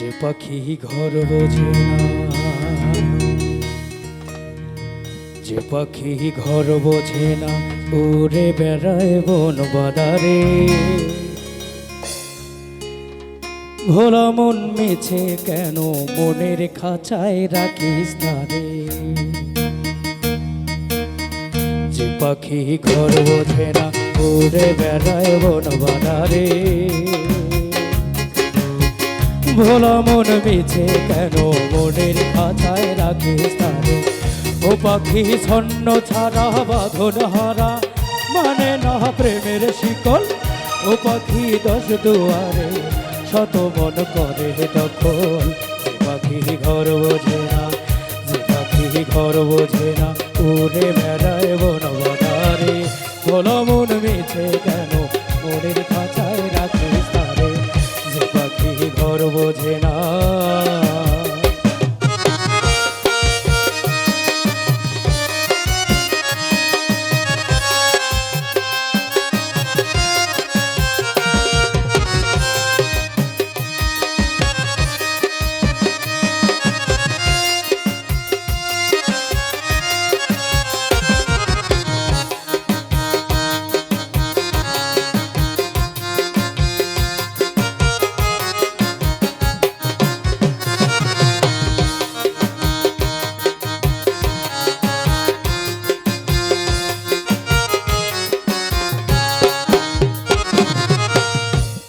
যে পাখি ঘর বোঝে না। যে পাখি ঘর বোঝে না উড়ে বেড়ায় বন বাদারে। ভোলা মন মেছে কেন, মনের খাঁচায় রাখিস না রে যে পাখি ঘর বোঝে না উড়ে বেড়ায় বন বাদারে। ভোলা মন মিছে কেন? মনের খাঁচায় রাখিস তারে। ও পাখি ছন্ন ছাড়া বাঁধন হারা। মানে না প্রেমের শিকল। ও পাখি দশ দুয়ারে শত মন করে দখল। পাখি ঘর বোঝে না, যে পাখি ঘর বোঝে না, উড়ে বেড়ায় বন বোঝে না।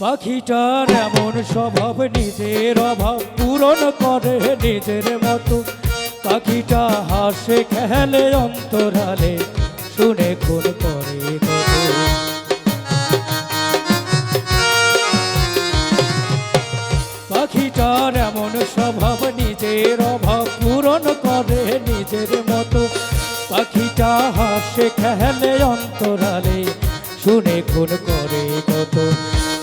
পাখিটার এমন স্বভাব, নিজের অভাব পূরণ করে নিজের মতো। পাখিটা হাসে, খেলে, অন্তরালে, শুনে খুন করে পাখিটার এমন স্বভাব, নিজের অভাব পূরণ করে নিজের মতো। পাখিটা হাসে, খেলে, অন্তরালে, শুনে খুন করে কত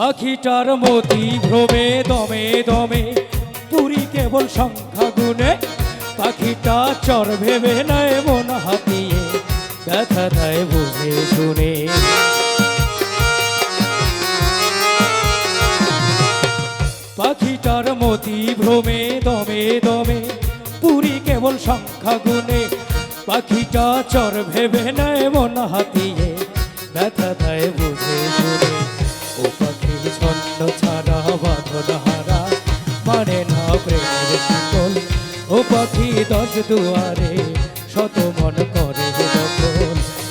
পাখিটার মতি ভ্রমে, দমে দমে। পুরী কেবল সংখ্যা গুনে পাখিটা চর ভেবে নেয় মন হাতিয়ে ব্যথা দেয় বুঝে শুনে। পাখিটার মতি ভ্রমে, দমে দমে। পুরী কেবল সংখ্যা গুনে পাখিটা চর ভেবে নেয় মন হাতিয়ে ব্যথা দেয় বুঝে ছন্ন ছাড়া বাঁধন হারা। মানে না প্রেমের সকল ও পাখি দশ দুয়ারে, শত মন করে দখল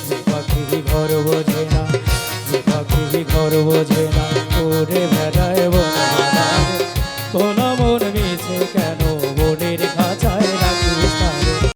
যে পাখি ঘর বোঝে না যে পাখি ঘর বোঝে না করে বেড়ায় বন